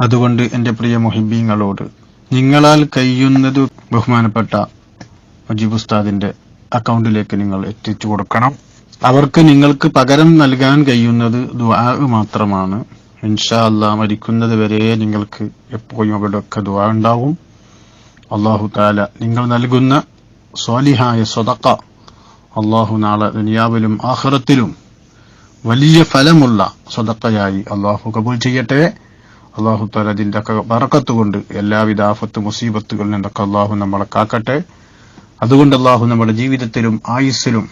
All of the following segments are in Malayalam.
അതുകൊണ്ട് എന്റെ പ്രിയ മൊഹിബീങ്ങളോട് നിങ്ങളാൽ കഴിയുന്നത് ബഹുമാനപ്പെട്ട മുജീബ് ഉസ്താദിന്റെ അക്കൗണ്ടിലേക്ക് നിങ്ങൾ എത്തിച്ചു കൊടുക്കണം. അവർക്ക് നിങ്ങൾക്ക് പകരം നൽകാൻ കഴിയുന്നത് ദുആ മാത്രമാണ്. ഇൻഷാ അല്ലാ മരിക്കുന്നത് വരെ നിങ്ങൾക്ക് എപ്പോഴും അവിടെയൊക്കെ ദുആ ഉണ്ടാവും. അള്ളാഹു താല നിങ്ങൾ നൽകുന്ന സ്വാലിഹായ സ്വതക്ക അള്ളാഹു നാളെ ദുനിയാവിലും ആഹ്റത്തിലും വലിയ ഫലമുള്ള സ്വതക്കയായി അള്ളാഹു കബൂൽ ചെയ്യട്ടെ. അള്ളാഹു താല അതിന്റെ ഒക്കെ കൊണ്ട് എല്ലാവിധ ആഫത്ത് മുസീബത്തുകളിൽ നിന്നൊക്കെ അള്ളാഹു നമ്മളെ കാക്കട്ടെ. അതുകൊണ്ട് അള്ളാഹു നമ്മുടെ ജീവിതത്തിലും ആയുസ്സിലും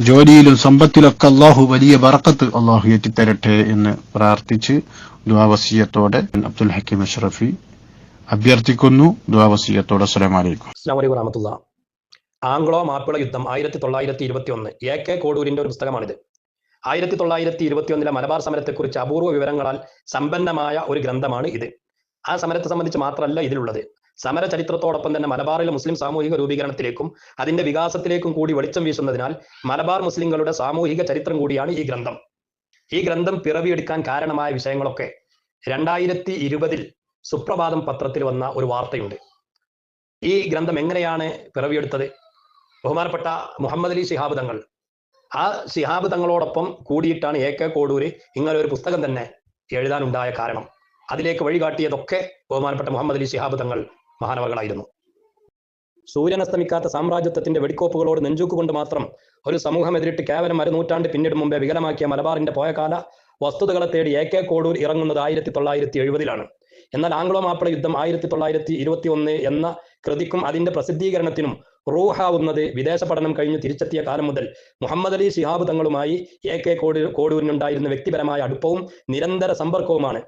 ജോലിയിലും സമ്പത്തിലൊക്കെ അള്ളാഹു വലിയ വറക്കത്ത് അള്ളാഹു എത്തിത്തരട്ടെ എന്ന് പ്രാർത്ഥിച്ച് ദ്വാവസീയത്തോടെ അബ്ദുൽ ഹക്കീം അഷ്റഫി അഭ്യർത്ഥിക്കുന്നു. ദ്വാവസീയത്തോടെ ആംഗ്ലോ മാപ്പിള യുദ്ധം ആയിരത്തി തൊള്ളായിരത്തി ഇരുപത്തി ഒന്ന് എ കെ കോടൂരിന്റെ ഒരു പുസ്തകമാണിത്. ആയിരത്തി തൊള്ളായിരത്തി ഇരുപത്തി ഒന്നിലെ മലബാർ സമരത്തെക്കുറിച്ച് അപൂർവ വിവരങ്ങളാൽ സമ്പന്നമായ ഒരു ഗ്രന്ഥമാണ് ഇത്. ആ സമരത്തെ സംബന്ധിച്ച് മാത്രമല്ല ഇതിലുള്ളത്. സമര ചരിത്രത്തോടൊപ്പം തന്നെ മലബാറിലെ മുസ്ലിം സാമൂഹിക രൂപീകരണത്തിലേക്കും അതിന്റെ വികാസത്തിലേക്കും കൂടി വെളിച്ചം വീശുന്നതിനാൽ മലബാർ മുസ്ലിങ്ങളുടെ സാമൂഹിക ചരിത്രം കൂടിയാണ് ഈ ഗ്രന്ഥം. ഈ ഗ്രന്ഥം പിറവിയെടുക്കാൻ കാരണമായ വിഷയങ്ങളൊക്കെ രണ്ടായിരത്തി ഇരുപതിൽ സുപ്രഭാതം പത്രത്തിൽ വന്ന ഒരു വാർത്തയുണ്ട്. ഈ ഗ്രന്ഥം എങ്ങനെയാണ് പിറവിയെടുത്തത്? ബഹുമാനപ്പെട്ട മുഹമ്മദ് അലി ശിഹാബ് തങ്ങൾ ആ ശിഹാബ് തങ്ങളോടൊപ്പം കൂടിയിട്ടാണ് എ കെ കോടൂര് ഇങ്ങനെ ഒരു പുസ്തകം തന്നെ എഴുതാനുണ്ടായ കാരണം. അതിലേക്ക് വഴികാട്ടിയതൊക്കെ ബഹുമാനപ്പെട്ട മുഹമ്മദ് അലി ശിഹാബ് തങ്ങൾ മഹാനവകളായിരുന്നു. സൂര്യൻ അസ്തമിക്കാത്ത സാമ്രാജ്യത്വത്തിന്റെ വെടിക്കോപ്പുകളോട് നെഞ്ചൂക്കുകൊണ്ട് മാത്രം ഒരു സമൂഹം എതിരിട്ട് കേവലം അരനൂറ്റാണ്ട് പിന്നീട് മുമ്പേ വികലമാക്കിയ മലബാറിന്റെ പോയകാല വസ്തുതകളെ തേടി എ കെ കോടൂർ ഇറങ്ങുന്നത് ആയിരത്തി തൊള്ളായിരത്തി എഴുപതിലാണ്. എന്നാൽ ആംഗ്ലോ മാപ്പിള യുദ്ധം ആയിരത്തി തൊള്ളായിരത്തി ഇരുപത്തി ഒന്ന് എന്ന കൃതിക്കും അതിന്റെ പ്രസിദ്ധീകരണത്തിനും റൂഹാവുന്നത് വിദേശ പഠനം കഴിഞ്ഞ് തിരിച്ചെത്തിയ കാലം മുതൽ മുഹമ്മദ് അലി ശിഹാബ് തങ്ങളുമായി എ കെ കോടി കോടൂരിനുണ്ടായിരുന്ന വ്യക്തിപരമായ അടുപ്പവും നിരന്തര സമ്പർക്കവുമാണ്.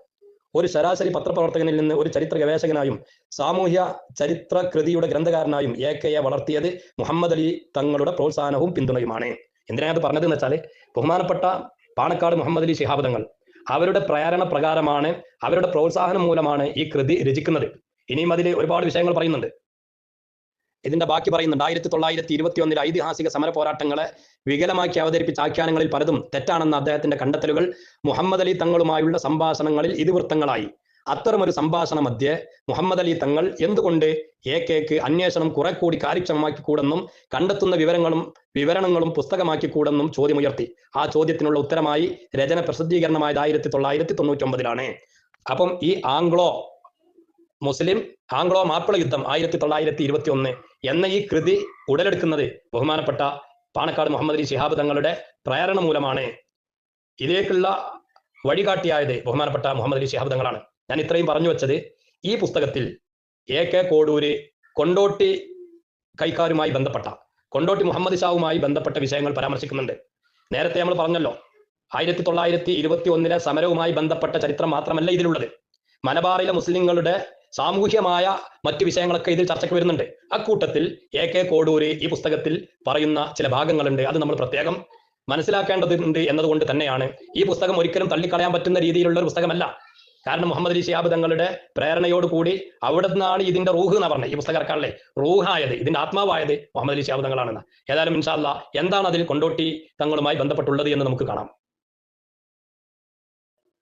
ഒരു ശരാശരി പത്രപ്രവർത്തകനിൽ നിന്ന് ഒരു ചരിത്ര ഗവേഷകനായും സാമൂഹ്യ ചരിത്ര കൃതിയുടെ ഗ്രന്ഥകാരനായും എ കെയെ വളർത്തിയത് മുഹമ്മദ് അലി തങ്ങളുടെ പ്രോത്സാഹനവും പിന്തുണയുമാണ്. എന്തിനാണ് പറഞ്ഞതെന്ന് വെച്ചാൽ ബഹുമാനപ്പെട്ട പാണക്കാട് മുഹമ്മദ് അലി ശിഹാബ് തങ്ങൾ അവരുടെ പ്രേരണ പ്രകാരമാണ് അവരുടെ പ്രോത്സാഹനം മൂലമാണ് ഈ കൃതി രചിക്കുന്നത്. ഇനിയും അതിൽ ഒരുപാട് വിഷയങ്ങൾ പറയുന്നുണ്ട്. ഇതിന്റെ ബാക്കി പറയുന്നുണ്ട് ആയിരത്തി തൊള്ളായിരത്തി ഇരുപത്തി ഒന്നിൽ ഐതിഹാസിക സമര പോരാട്ടങ്ങളെ വികലമാക്കി അവതരിപ്പിച്ച ആഖ്യാനങ്ങളിൽ പലതും തെറ്റാണെന്ന അദ്ദേഹത്തിന്റെ കണ്ടെത്തലുകൾ മുഹമ്മദ് അലി തങ്ങളുമായുള്ള സംഭാഷണങ്ങളിൽ ഇതിവൃത്തങ്ങളായി. അത്തരമൊരു സംഭാഷണ മധ്യേ മുഹമ്മദ് അലി തങ്ങൾ എന്തുകൊണ്ട് എ കെക്ക് അന്വേഷണം കുറെ കൂടി കാര്യക്ഷമമാക്കിക്കൂടെന്നും കണ്ടെത്തുന്ന വിവരങ്ങളും വിവരണങ്ങളും പുസ്തകമാക്കിക്കൂടെന്നും ചോദ്യമുയർത്തി. ആ ചോദ്യത്തിനുള്ള ഉത്തരമായി രചന പ്രസിദ്ധീകരണമായത് ആയിരത്തി തൊള്ളായിരത്തി തൊണ്ണൂറ്റി ഒമ്പതിലാണ് അപ്പം ഈ ആംഗ്ലോ മുസ്ലിം ആംഗ്ലോ മാപ്പിള യുദ്ധം ആയിരത്തി തൊള്ളായിരത്തി ഇരുപത്തി ഒന്ന് എന്ന ഈ കൃതി ഉടലെടുക്കുന്നത് ബഹുമാനപ്പെട്ട പാണക്കാട് മുഹമ്മദ് അലി ശിഹാബ് തങ്ങളുടെ പ്രേരണ മൂലമാണ്. ഇതിലേക്കുള്ള വഴികാട്ടിയായത് ബഹുമാനപ്പെട്ട മുഹമ്മദ് അലി ശിഹാബ് തങ്ങളാണ്. ഞാൻ ഇത്രയും പറഞ്ഞു വെച്ചത് ഈ പുസ്തകത്തിൽ എ കെ കോടൂര് കൊണ്ടോട്ടി കൈക്കാരുമായി ബന്ധപ്പെട്ട കൊണ്ടോട്ടി മുഹമ്മദ് ഷാവുമായി ബന്ധപ്പെട്ട വിഷയങ്ങൾ പരാമർശിക്കുന്നുണ്ട്. നേരത്തെ നമ്മൾ പറഞ്ഞല്ലോ ആയിരത്തി തൊള്ളായിരത്തി ഇരുപത്തി ഒന്നിലെ സമരവുമായി ബന്ധപ്പെട്ട ചരിത്രം മാത്രമല്ല ഇതിലുള്ളത്. മലബാറിലെ മുസ്ലിങ്ങളുടെ സാമൂഹ്യമായ മറ്റു വിഷയങ്ങളൊക്കെ ഇതിൽ ചർച്ചയ്ക്ക് വരുന്നുണ്ട്. അക്കൂട്ടത്തിൽ എ കെ കോടൂര് ഈ പുസ്തകത്തിൽ പറയുന്ന ചില ഭാഗങ്ങളുണ്ട്. അത് നമ്മൾ പ്രത്യേകം മനസ്സിലാക്കേണ്ടതുണ്ട് എന്നതുകൊണ്ട് തന്നെയാണ് ഈ പുസ്തകം ഒരിക്കലും തള്ളിക്കളയാൻ പറ്റുന്ന രീതിയിലുള്ള ഒരു പുസ്തകമല്ല. കാരണം മുഹമ്മദ് അലി ഷിയാബ് തങ്ങളുടെ പ്രേരണയോടുകൂടി അവിടെ നിന്നാണ് ഇതിന്റെ റൂഹ് എന്ന് പറഞ്ഞത് ഈ പുസ്തകം ഇറക്കാനല്ലേ? റൂഹായത് ഇതിന്റെ ആത്മാവായത് മുഹമ്മദ് അലി ഷിയാബ് തങ്ങളാണെന്ന്. ഏതായാലും ഇൻഷാല്ല എന്താണ് അതിൽ കൊണ്ടോട്ടി തങ്ങളുമായി ബന്ധപ്പെട്ടുള്ളത് എന്ന് നമുക്ക് കാണാം.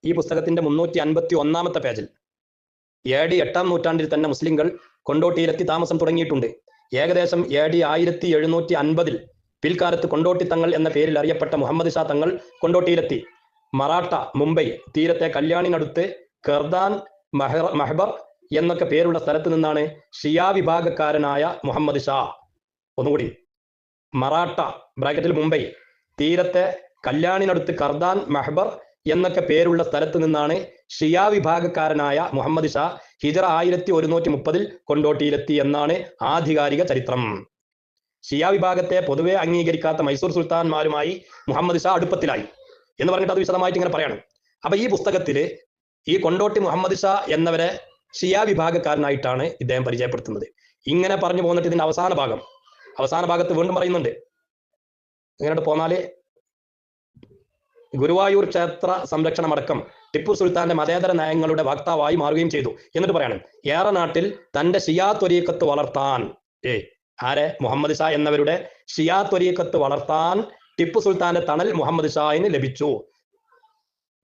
ഈ പുസ്തകത്തിന്റെ മുന്നൂറ്റി അൻപത്തി ഒന്നാമത്തെ പേജിൽ എ ഡി എട്ടാം നൂറ്റാണ്ടിൽ തന്നെ മുസ്ലിങ്ങൾ കൊണ്ടോട്ടിയിലെത്തി താമസം തുടങ്ങിയിട്ടുണ്ട്. ഏകദേശം എ ഡി ആയിരത്തി എഴുന്നൂറ്റി അൻപതിൽ പിൽക്കാലത്ത് കൊണ്ടോട്ടി തങ്ങൾ എന്ന പേരിൽ അറിയപ്പെട്ട മുഹമ്മദ് ഷാ തങ്ങൾ കൊണ്ടോട്ടിയിലെത്തി. മറാട്ട മുംബൈ തീരത്തെ കല്യാണിനടുത്ത് കെർദാൻ മഹബർ എന്നൊക്കെ പേരുള്ള സ്ഥലത്ത് നിന്നാണ് ഷിയാ വിഭാഗക്കാരനായ മുഹമ്മദ് ഷാ. ഒന്നുകൂടി. മറാഠ ബ്രാക്കറ്റിൽ മുംബൈ. തീരത്തെ കല്യാണിനടുത്ത് കർദാൻ മെഹബർ എന്നൊക്കെ പേരുള്ള സ്ഥലത്ത് നിന്നാണ് ഷിയാ വിഭാഗക്കാരനായ മുഹമ്മദ് ഷാ ഹിജറ ആയിരത്തി ഒരുന്നൂറ്റി മുപ്പതിൽ കൊണ്ടോട്ടിയിലെത്തി എന്നാണ് ആധികാരിക ചരിത്രം. ഷിയാ വിഭാഗത്തെ പൊതുവെ അംഗീകരിക്കാത്ത മൈസൂർ സുൽത്താൻമാരുമായി മുഹമ്മദ് ഷാ അടുപ്പത്തിലായി. എന്ന് പറഞ്ഞിട്ട് അത് വിശദമായിട്ട് ഇങ്ങനെ പറയണം. അപ്പൊ ഈ പുസ്തകത്തിൽ ഈ കൊണ്ടോട്ടി മുഹമ്മദ് ഷാ എന്നവരെ ഷിയാ വിഭാഗക്കാരനായിട്ടാണ് ഇദ്ദേഹം പരിചയപ്പെടുത്തുന്നത്. ഇങ്ങനെ പറഞ്ഞു പോന്നിട്ട് ഇതിന്റെ അവസാന ഭാഗം. അവസാന ഭാഗത്ത് വീണ്ടും പറയുന്നുണ്ട്. ഇങ്ങനെ പോന്നാൽ? ഗുരുവായൂർ ക്ഷേത്ര സംരക്ഷണമടക്കം ടിപ്പു സുൽത്താന്റെ മതേതര നയങ്ങളുടെ വക്താവായി മാറുകയും ചെയ്തു. എന്നിട്ട് പറയണം ഏറെ നാട്ടിൽ തന്റെ ഷിയാ ത്വരീക്കത്ത് വളർത്താൻ ഏ ആരെ? മുഹമ്മദ് ഷാ എന്നവരുടെ ഷിയാ ത്വരീക്കത്ത് വളർത്താൻ ടിപ്പു സുൽത്താന്റെ തണൽ മുഹമ്മദ് ഷായിന് ലഭിച്ചു.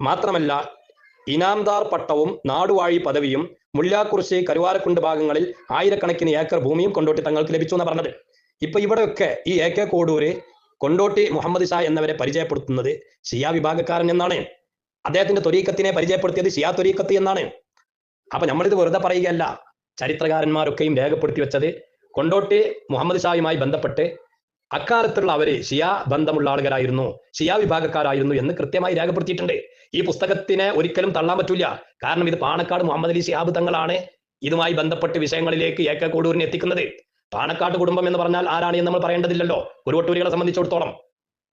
മാത്രമല്ല ഇനാംദാർ പട്ടവും നാടുവാഴി പദവിയും മുല്ലാക്കുറിശി കരുവാരക്കുണ്ട് ഭാഗങ്ങളിൽ ആയിരക്കണക്കിന് ഏക്കർ ഭൂമിയും കൊണ്ടോട്ടി തങ്ങൾക്ക് ലഭിച്ചു എന്ന് പറഞ്ഞത്. ഇപ്പൊ ഇവിടെയൊക്കെ ഈ എ കെ കോടൂര് കൊണ്ടോട്ടി മുഹമ്മദ് ഷാ എന്നവരെ പരിചയപ്പെടുത്തുന്നത് ഷിയാ വിഭാഗക്കാരൻ എന്നാണ്. അദ്ദേഹത്തിന്റെ തൊരീക്കത്തിനെ പരിചയപ്പെടുത്തിയത് ഷിയാ തൊരീക്കത്ത് എന്നാണ്. അപ്പൊ നമ്മളിത് വെറുതെ പറയുകയല്ല. ചരിത്രകാരന്മാരൊക്കെയും രേഖപ്പെടുത്തി വെച്ചത് കൊണ്ടോട്ടി മുഹമ്മദ് ഷായുമായി ബന്ധപ്പെട്ട് അക്കാലത്തുള്ള അവർ ഷിയാ ബന്ധമുള്ള ആളുകളായിരുന്നു. ഷിയാ വിഭാഗക്കാരായിരുന്നു എന്ന് കൃത്യമായി രേഖപ്പെടുത്തിയിട്ടുണ്ട്. ഈ പുസ്തകത്തിനെ ഒരിക്കലും തള്ളാൻ പറ്റില്ല കാരണം ഇത് പാണക്കാട് മുഹമ്മദ് അലി ഷിയാബ് തങ്ങളാണ് ഇതുമായി ബന്ധപ്പെട്ട് വിഷയങ്ങളിലേക്ക് എ കെ കോടൂരിനെ എത്തിക്കുന്നത്. പാണക്കാട് കുടുംബം എന്ന് പറഞ്ഞാൽ ആരാണ് എന്ന് നമ്മൾ പറയേണ്ടതില്ലല്ലോ. കുരുവട്ടൂരികളെ സംബന്ധിച്ചിടത്തോളം.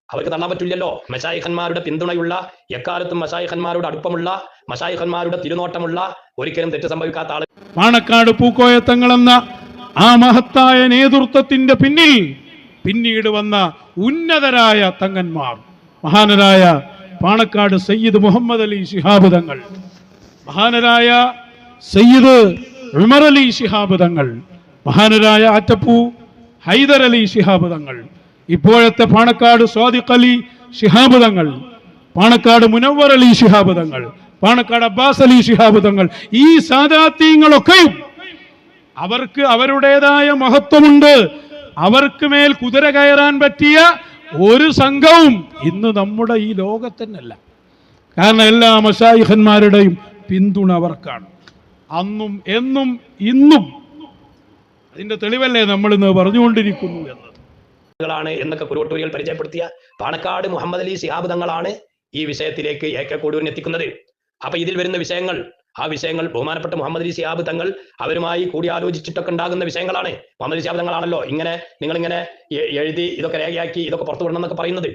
അവർക്ക് തള്ളാൻ പറ്റില്ലല്ലോ. മഷായിഖന്മാരുടെ പിന്തുണയുള്ള എക്കാലത്തും മഷായിഖന്മാരുടെ അടുപ്പമുള്ള മഷായിഖന്മാരുടെ തിരുനോട്ടമുള്ള ഒരിക്കലും തെറ്റ് സംഭവിക്കാത്ത ആൾ പാണക്കാട് പൂക്കോയത്തങ്ങളെന്ന ആ മഹത്തായ നേതൃത്വത്തിന്റെ പിന്നിൽ പിന്നീട് വന്ന ഉന്നതരായ തങ്ങന്മാർ മഹാനരായ പാണക്കാട് സയ്യിദ് മുഹമ്മദ് അലി ശിഹാബ് തങ്ങൾ മഹാനരായ സയ്യിദ് ഉമർ അലി ശിഹാബ് തങ്ങൾ മഹാനരായ അറ്റപ്പൂ ഹൈദർ അലി ശിഹാബ് തങ്ങൾ ഇപ്പോഴത്തെ പാണക്കാട് സ്വാദിഖ് അലി ശിഹാബ് തങ്ങൾ പാണക്കാട് മുനവർ അലി ശിഹാബ് തങ്ങൾ പാണക്കാട് അബ്ബാസ് അലി ശിഹാബ് തങ്ങൾ ഈ സാദാത്യങ്ങളൊക്കെയും അവർക്ക് അവരുടേതായ മഹത്വമുണ്ട്. അവർക്ക് മേൽ കുതിര കയറാൻ പറ്റിയ ഒരു സംഘവും ഇന്ന് നമ്മുടെ ഈ ലോകത്തന്നല്ല കാരണം എല്ലാ മഷായിഹന്മാരുടെയും പിന്തുണ അവർക്കാണ്. അന്നും എന്നും ഇന്നും അതിന്റെ തെളിവല്ലേ നമ്മൾ ഇന്ന് പറഞ്ഞുകൊണ്ടിരിക്കുന്നു എന്നത്? എന്നൊക്കെ കുരുവട്ടൂരികൾ പരിചയപ്പെടുത്തിയ പാണക്കാട് മുഹമ്മദ് അലി ശിഹാബ് തങ്ങളാണ് ഈ വിഷയത്തിലേക്ക് കോടൂരിനെ അപ്പൊ ഇതിൽ വരുന്ന വിഷയങ്ങൾ ആ വിഷയങ്ങൾ ബഹുമാനപ്പെട്ട മുഹമ്മദ് അലി ശിഹാബ് തങ്ങൾ അവരുമായി കൂടിയാലോചിച്ചിട്ടൊക്കെ ഉണ്ടാകുന്ന വിഷയങ്ങളാണ്. മുഹമ്മദ് അലി ശിഹാബ് തങ്ങളാണല്ലോ ഇങ്ങനെ നിങ്ങൾ ഇങ്ങനെ എഴുതി ഇതൊക്കെ രേഖയാക്കി ഇതൊക്കെ പുറത്തു വിടണം എന്നൊക്കെ പറയുന്നത്.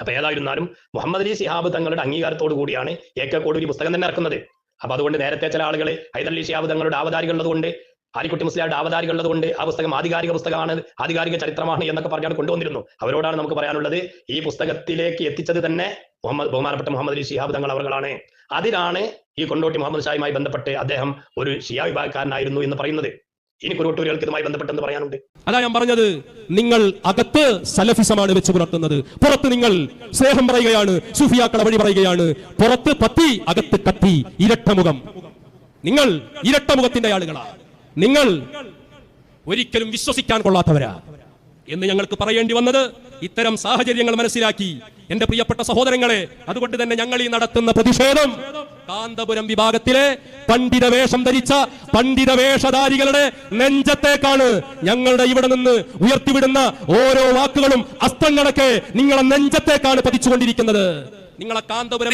അപ്പൊ ഏതായിരുന്നാലും മുഹമ്മദ് അലി ശിഹാബ് തങ്ങളുടെ അംഗീകാരത്തോടു കൂടിയാണ് എ കെ കോടൂരി പുസ്തകം തന്നെ ഇറക്കുന്നത്. അപ്പൊ അതുകൊണ്ട് നേരത്തെ ചില ആളുകൾ ഹൈദരലി ശിഹാബ് തങ്ങളുടെ ആവതാരികൾ ഉള്ളതുകൊണ്ട് ആലിക്കുട്ടി മുസ്ലിയാരുടെ ആവതാരികൾ ഉള്ളതുകൊണ്ട് ആ പുസ്തകം ആധികാരിക പുസ്തകമാണ് ആധികാരിക ചരിത്രമാണ് എന്നൊക്കെ പറഞ്ഞാണ് കൊണ്ടുവന്നിരുന്നു. അവരോടാണ് നമുക്ക് പറയാനുള്ളത് ഈ പുസ്തകത്തിലേക്ക് എത്തിച്ചത് തന്നെ മുഹമ്മദ് ബഹുമാനപ്പെട്ട മുഹമ്മദ് അലി ശിഹാബ് തങ്ങൾ അവർകളാണ് അതിനാണ് ഈ കൊണ്ടോട്ടി മുഹമ്മദ് ഷായുമായി ബന്ധപ്പെട്ട് അദ്ദേഹം ഒരു ഷിയാ വിഭാഗക്കാരനായിരുന്നു എന്ന് പറയുന്നത്. ഇനി കുരുവട്ടൂരികൾക്ക് ഇതുമായി ബന്ധപ്പെട്ടെന്ന് പറയാനുണ്ട്? അതാ ഞാൻ പറഞ്ഞത് നിങ്ങൾ അകത്ത് സലഫിസമാണ് വെച്ച് പുലർത്തുന്നത്. പുറത്ത് നിങ്ങൾ സ്നേഹം പറയുകയാണ് സുഫിയാക്കള വഴി പറയുകയാണ്. പുറത്ത് പത്തി അകത്ത് കത്തി ഇരട്ടമുഖം നിങ്ങൾ ഇരട്ടമുഖത്തിന്റെ ആളുകളാണ് നിങ്ങൾ ഒരിക്കലും വിശ്വസിക്കാൻ കൊള്ളാത്തവരാ. എന്ന് ഞങ്ങൾക്ക് പറയേണ്ടി വന്നത് ഇത്തരം സാഹചര്യങ്ങൾ മനസ്സിലാക്കി. എന്റെ പ്രിയപ്പെട്ട സഹോദരങ്ങളെ അതുകൊണ്ട് തന്നെ ഞങ്ങൾ ഈ നടത്തുന്ന പ്രതിഷേധം കാന്തപുരം വിഭാഗത്തിലെ പണ്ഡിത വേഷം ധരിച്ച പണ്ഡിത വേഷധാരികളുടെ നെഞ്ചത്തേക്കാണ് ഞങ്ങളുടെ ഇവിടെ നിന്ന് ഉയർത്തിവിടുന്ന ഓരോ വാക്കുകളും അസ്ത്രങ്ങളൊക്കെ നിങ്ങളെ നെഞ്ചത്തേക്കാണ് പതിച്ചുകൊണ്ടിരിക്കുന്നത്. നിങ്ങളെ കാന്തപുരം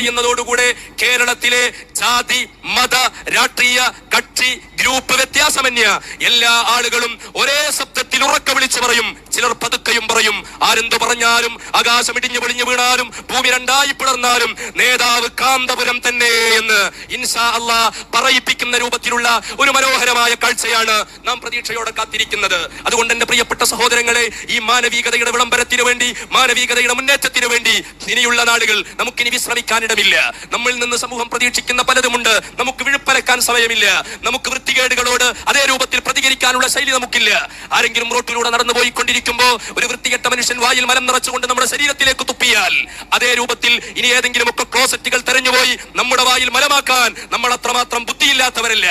കേരളത്തിലെ ജാതി മത രാഷ്ട്രീയ കക്ഷി ഗ്രൂപ്പ് വ്യത്യാസമന്യ എല്ലാ ആളുകളും ഒരേ ശബ്ദത്തിൽ ഉറക്ക വിളിച്ചു പറയും ചിലർ പതുക്കെയും പറയും ആരെന്തു പറഞ്ഞാലും ആകാശം ഇടിഞ്ഞു പൊളിഞ്ഞു വീണാലും ഭൂമി രണ്ടായി പിളർന്നാലും നേതാവ് കാന്തപുരം തന്നെ എന്ന് ഇൻഷാ അള്ളാ പറയിപ്പിക്കുന്ന രൂപത്തിലുള്ള ഒരു മനോഹരമായ കാഴ്ചയാണ് നാം പ്രതീക്ഷയോടെ കാത്തിരിക്കുന്നത്. അതുകൊണ്ട് എന്റെ പ്രിയപ്പെട്ട സഹോദരങ്ങളെ ഈ മാനവികതയുടെ വിളംബരത്തിന് വേണ്ടി മാനവികതയുടെ മുന്നേറ്റത്തിന് വേണ്ടി ഇനിയുള്ള നാളുകൾ നമുക്കിനി വിശ്രമിക്കാനിടമില്ല. നമ്മിൽ നിന്ന് സമൂഹം പ്രതീക്ഷിക്കുന്ന പലതുമുണ്ട്. നമുക്ക് വിഴുപ്പലക്കാൻ സമയമില്ല. നമുക്ക് വൃത്തികേടുകളോട് അതേ രൂപത്തിൽ പ്രതികരിക്കാനുള്ള ശൈലി നമുക്കില്ല. ആരെങ്കിലും റോട്ടിലൂടെ നടന്നു പോയിക്കൊണ്ടിരിക്കുമ്പോ ഒരു വൃത്തികെട്ട മനുഷ്യൻ വായിൽ മലം നിറച്ചുകൊണ്ട് നമ്മുടെ ശരീരത്തിലേക്ക് തുപ്പിയാൽ അതേ രൂപത്തിൽ ഇനി ഏതെങ്കിലും ഒക്കെ ക്ലോസറ്റുകൾ തെരഞ്ഞുപോയി നമ്മുടെ വായിൽ മലമാക്കാൻ നമ്മൾ അത്രമാത്രം ബുദ്ധിയില്ലാത്തവരല്ല.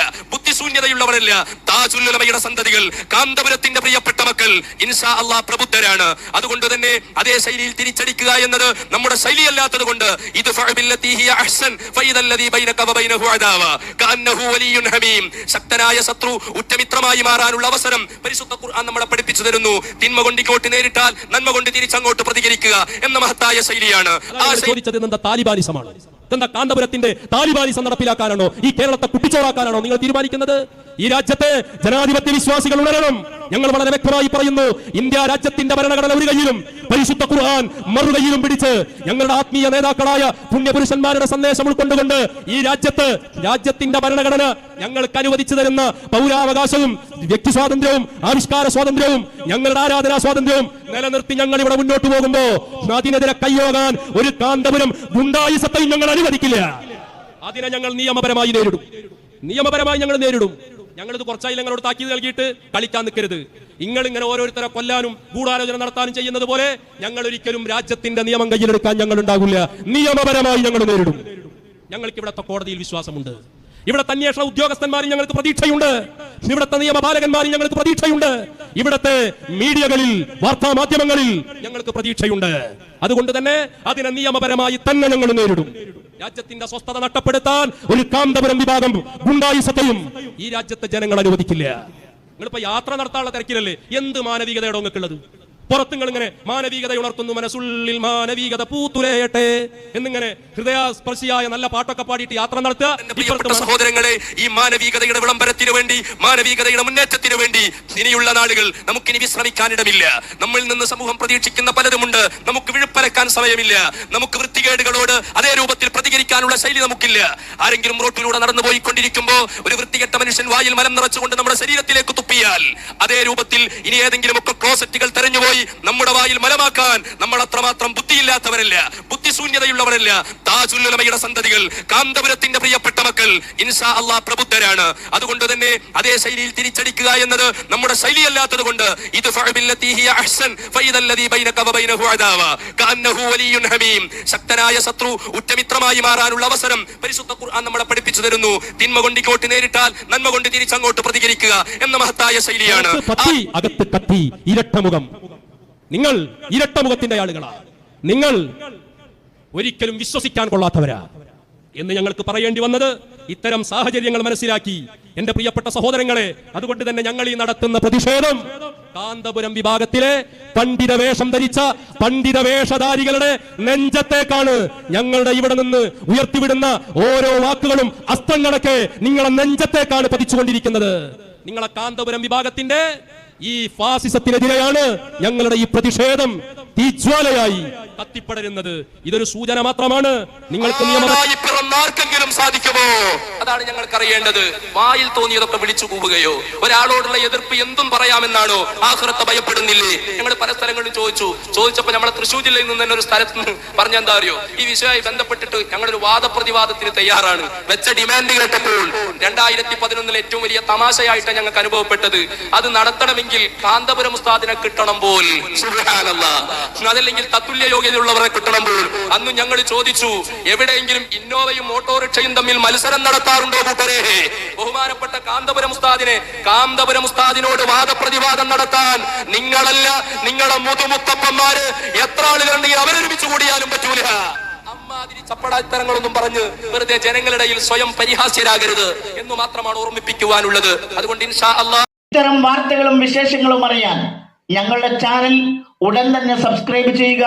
ബുദ്ധിശൂന്യതയുള്ളവരല്ല താജുല്ലുലമയുടെ സന്തതികൾ കാന്തപുരത്തിന്റെ പ്രിയപ്പെട്ട മക്കൾ ഇൻഷാ അള്ളാഹ് പ്രബുദ്ധരാണ്. അതുകൊണ്ട് തന്നെ അതേ ശൈലിയിൽ തിരിച്ചടിക്കുക എന്നത് നമ്മുടെ ശൈലിയല്ലാത്തത് കൊണ്ട് ഇത് ശക്തനായ ശത്രു ഉറ്റമിത്രമായി മാറാനുള്ള അവസരം പരിശുദ്ധ ഖുർആൻ നമ്മളെ പഠിപ്പിച്ചു തരുന്നു. തിന്മ കൊണ്ട് ഇങ്ങോട്ട് നേരിട്ടാൽ നന്മ കൊണ്ട് തിരിച്ചങ്ങോട്ട് പ്രതികരിക്കുക എന്ന മഹത്തായ ശൈലിയാണ്. ആ ശൈലി താലിബാനിസമാണ്? എന്താ കാന്തപുരത്തിന്റെ താലിബാനിസം നടപ്പിലാക്കാനാണോ ഈ കേരളത്തെ കുട്ടിച്ചോറാക്കാനാണോ നിങ്ങൾ തീരുമാനിക്കുന്നത്? ഈ രാജ്യത്തെ ജനാധിപത്യ വിശ്വാസികൾ ഉണരണം. ഞങ്ങൾ വളരെ വ്യക്തമായി പറയുന്നു ഇന്ത്യ രാജ്യത്തിന്റെ ഭരണഘടന ഒരു കയ്യിലും പരിശുദ്ധ ഖുർആൻ മറുകയിലും പിടിച്ച് ഞങ്ങളുടെ ആത്മീയ നേതാക്കളായ പുണ്യപുരുഷന്മാരുടെ സന്ദേശം ഉൾക്കൊണ്ടുകൊണ്ട് ഈ രാജ്യത്ത് രാജ്യത്തിന്റെ ഭരണഘടന ഞങ്ങൾക്ക് അനുവദിച്ചു തരുന്ന പൗരാവകാശവും വ്യക്തി സ്വാതന്ത്ര്യവും ആവിഷ്കാര സ്വാതന്ത്ര്യവും ഞങ്ങളുടെ ആരാധനാ സ്വാതന്ത്ര്യവും നിലനിർത്തി ഞങ്ങൾ ഇവിടെ മുന്നോട്ട് പോകുമ്പോ അതിനെതിരെ കയ്യോകാൻ ഒരു കാന്തപുരം ഗുണ്ടായുസത്തെയും ഞങ്ങൾ അനുവദിക്കില്ല. അതിനെ ഞങ്ങൾ നിയമപരമായി നേരിടും. നിയമപരമായി ഞങ്ങൾ നേരിടും. ഞങ്ങളിത് കുറച്ചായി ഞങ്ങളോട് താക്കീത് നൽകിയിട്ട് കളിക്കാൻ നിൽക്കരുത്. നിങ്ങൾ ഇങ്ങനെ ഓരോരുത്തരെ കൊല്ലാനും ഗൂഢാലോചന നടത്താനും ചെയ്യുന്നത് പോലെ ഞങ്ങൾ ഒരിക്കലും രാജ്യത്തിന്റെ നിയമം കയ്യിലെടുക്കാൻ ഞങ്ങൾ ഉണ്ടാകില്ല നിയമപരമായി ഞങ്ങൾ നേരിടും. ഞങ്ങൾക്ക് ഇവിടത്തെ കോടതിയിൽ വിശ്വാസമുണ്ട്. ഇവിടുത്തെ അന്വേഷണ ഉദ്യോഗസ്ഥന്മാരും ഞങ്ങൾക്ക് പ്രതീക്ഷയുണ്ട്. ഇവിടുത്തെ നിയമപാലകന്മാരിൽ ഞങ്ങൾക്ക് പ്രതീക്ഷയുണ്ട്. ഇവിടത്തെ മീഡിയകളിൽ വാർത്താ മാധ്യമങ്ങളിൽ ഞങ്ങൾക്ക് പ്രതീക്ഷയുണ്ട്. അതുകൊണ്ട് തന്നെ അതിനെ നിയമപരമായി തന്നെ ഞങ്ങൾ നേരിടും. രാജ്യത്തിന്റെ സ്വസ്ഥത നഷ്ടപ്പെടുത്താൻ ഒരു കാന്തപുരം വിഭാഗം ഗുണ്ടായുസത്തെയും ഈ രാജ്യത്തെ ജനങ്ങൾ അനുവദിക്കില്ല. നിങ്ങളിപ്പോ യാത്ര നടത്താനുള്ള തിരക്കിലല്ലേ? എന്ത് മാനവികതയുടെ നിങ്ങൾക്കുള്ളത്? പുറത്ത് നിങ്ങൾ ഇങ്ങനെ മാനവികത ഉണർത്തുന്നു മനസ്സുള്ളിൽ മാനവികത പൂത്തുലയട്ടെ എന്നിങ്ങനെ ഹൃദയസ്പർശിയായ നല്ല പാട്ടൊക്കെ പാടിയിട്ട് യാത്ര നടത്തുക. സഹോദരങ്ങളെ ഈ മാനവികതയുടെ വിളംബരത്തിന് വേണ്ടി മാനവികതയുടെ മുന്നേറ്റത്തിന് വേണ്ടി ഇനിയുള്ള നാളുകൾ നമുക്കിനി വിശ്രമിക്കാനിടമില്ല. നമ്മിൽ നിന്ന് സമൂഹം പ്രതീക്ഷിക്കുന്ന പലതുമുണ്ട്. നമുക്ക് വിഴുപ്പരക്കാൻ സമയമില്ല. നമുക്ക് വൃത്തികേടുകളോട് അതേ രൂപത്തിൽ പ്രതികരിക്കാനുള്ള ശൈലി നമുക്കില്ല. ആരെങ്കിലും റോട്ടിലൂടെ നടന്നു പോയിക്കൊണ്ടിരിക്കുമ്പോൾ ഒരു വൃത്തികെട്ട മനുഷ്യൻ വായിൽ മലം നിറച്ചുകൊണ്ട് നമ്മുടെ ശരീരത്തിലേക്ക് തുപ്പിയാൽ അതേ രൂപത്തിൽ ഇനി ഏതെങ്കിലും ഒക്കെ ക്ലോസറ്റുകൾ തെരഞ്ഞുപോയി നമ്മുടെ വായിൽ മലമാക്കാൻ നമ്മൾ അത്രമാത്രം ബുദ്ധിയില്ലാത്തവരല്ല ബുദ്ധിശൂന്യതയുള്ളവരല്ല. താജുല്ലുലമയുടെ സന്തതികൾ കാന്തപുരത്തിന്റെ പ്രിയപ്പെട്ട മക്കൾ ഇൻഷാ അള്ളാഹ് പ്രബുദ്ധരാണ്. അതുകൊണ്ട് തന്നെ അതേ ശൈലിയിൽ തിരിച്ചടിക്കുക എന്നത് നമ്മുടെ ശൈലിയല്ലാത്തത് കൊണ്ട് ഇത് ശക്തനായ ശത്രു ഉറ്റമിത്രമായി മാറാനുള്ള അവസരം പരിശുദ്ധ ഖുർആൻ നമ്മളെ പഠിപ്പിച്ചു തരുന്നു. തിന്മ കൊണ്ട് ഇങ്ങോട്ട് നേരിട്ടാൽ നന്മ കൊണ്ട് തിരിച്ചങ്ങോട്ട് പ്രതികരിക്കുക എന്ന മഹത്തായ ശൈലിയാണ്. അകത്ത് കത്തി ഇരട്ടമുഖം. നിങ്ങൾ ഇരട്ടമുഖത്തിന്റെ ആളുകളാ. നിങ്ങൾ ഒരിക്കലും വിശ്വസിക്കാൻ കൊള്ളാത്തവരാ. എന്ന് ഞങ്ങൾക്ക് പറയേണ്ടി വന്നത് ഇത്തരം സാഹചര്യങ്ങൾ മനസ്സിലാക്കി എന്റെ പ്രിയപ്പെട്ട സഹോദരങ്ങളെ അതുകൊണ്ട് തന്നെ ഞങ്ങൾ ഈ നടത്തുന്ന പ്രതിഷേധം കാന്തപുരം വിഭാഗത്തിലെ പണ്ഡിത വേഷം ധരിച്ച പണ്ഡിത വേഷധാരികളുടെ നെഞ്ചത്തേക്കാണ് ഞങ്ങളുടെ ഇവിടെ നിന്ന് ഉയർത്തിവിടുന്ന ഓരോ വാക്കുകളും അസ്ത്രങ്ങളൊക്കെ നിങ്ങളെ നെഞ്ചത്തേക്കാണ് പതിച്ചുകൊണ്ടിരിക്കുന്നത്. നിങ്ങളെ കാന്തപുരം വിഭാഗത്തിന്റെ ഈ ഫാസിസത്തിനെതിരെയാണ് ഞങ്ങളുടെ ഈ പ്രതിഷേധം തീജ്വാലയായി കത്തിപ്പടരുന്നത്. ഇതൊരു സൂചന മാത്രമാണ്. നിങ്ങൾക്ക് നിയമ ആണായി ആർക്കെങ്കിലും സാധിക്കുമോ? അതാണ് ഞങ്ങൾക്ക് അറിയേണ്ടത് വായിൽ തോന്നിയതൊക്കെ വിളിച്ചു കൂവുകയോ ഒരാളോടുള്ള എതിർപ്പ് എന്തും പറയാമെന്നാണോ ആഹ്റത്തെ ഭയപ്പെടുന്നില്ലേ? ഞങ്ങൾ പല സ്ഥലങ്ങളിലും ചോദിച്ചു. ചോദിച്ചപ്പോൾ നമ്മളെ തൃശ്ശൂർ ജില്ലയിൽ നിന്ന് തന്നെ ഒരു സ്ഥലത്ത് നിന്ന് പറഞ്ഞ എന്താ അറിയോ? ഈ വിഷയമായി ബന്ധപ്പെട്ടിട്ട് ഞങ്ങളൊരു വാദപ്രതിവാദത്തിന് തയ്യാറാണ്. വെച്ച ഡിമാൻഡ് കേട്ടപ്പോൾ രണ്ടായിരത്തി പതിനൊന്നിൽ ഏറ്റവും വലിയ തമാശയായിട്ട് ഞങ്ങൾക്ക് അനുഭവപ്പെട്ടത്. അത് നടത്തണമെങ്കിൽ കാന്തപുരം ഉസ്താദിനെ കിട്ടണം പോൽ. അതല്ലെങ്കിൽ തത്തുല്യ യോഗ്യതയുള്ളവരെ കിട്ടണം പോൽ. അന്ന് ഞങ്ങൾ ചോദിച്ചു എവിടെയെങ്കിലും ഇന്നോവയും ഓട്ടോറിക്ഷയും തമ്മിൽ മത്സരം നടത്താറുണ്ടോ കൂട്ടരെ? ബഹുമാനപ്പെട്ട കാന്തപുരം ഉസ്താദിനെ കാന്തപുരം ഉസ്താദിനോട് വാദപ്രതിവാദം നടത്താൻ നിങ്ങളല്ല നിങ്ങളെ മുതുമുത്തപ്പന്മാര് എത്ര ആളുകളുണ്ടെങ്കിൽ അവരൊരുമിച്ച് കൂടിയാലും പറ്റൂല. അമ്മാതിരി ചപ്പടാത്തരങ്ങളൊന്നും പറഞ്ഞ് വെറുതെ ജനങ്ങളുടെ ഇടയിൽ സ്വയം പരിഹാസ്യരാകരുത് എന്ന് മാത്രമാണ് ഓർമ്മിപ്പിക്കുവാനുള്ളത്. അതുകൊണ്ട് ഇൻഷാ അള്ളാഹ് ഇത്തരം വാർത്തകളും വിശേഷങ്ങളും അറിയാൻ ഞങ്ങളുടെ ചാനൽ ഉടൻ തന്നെ സബ്സ്ക്രൈബ് ചെയ്യുക.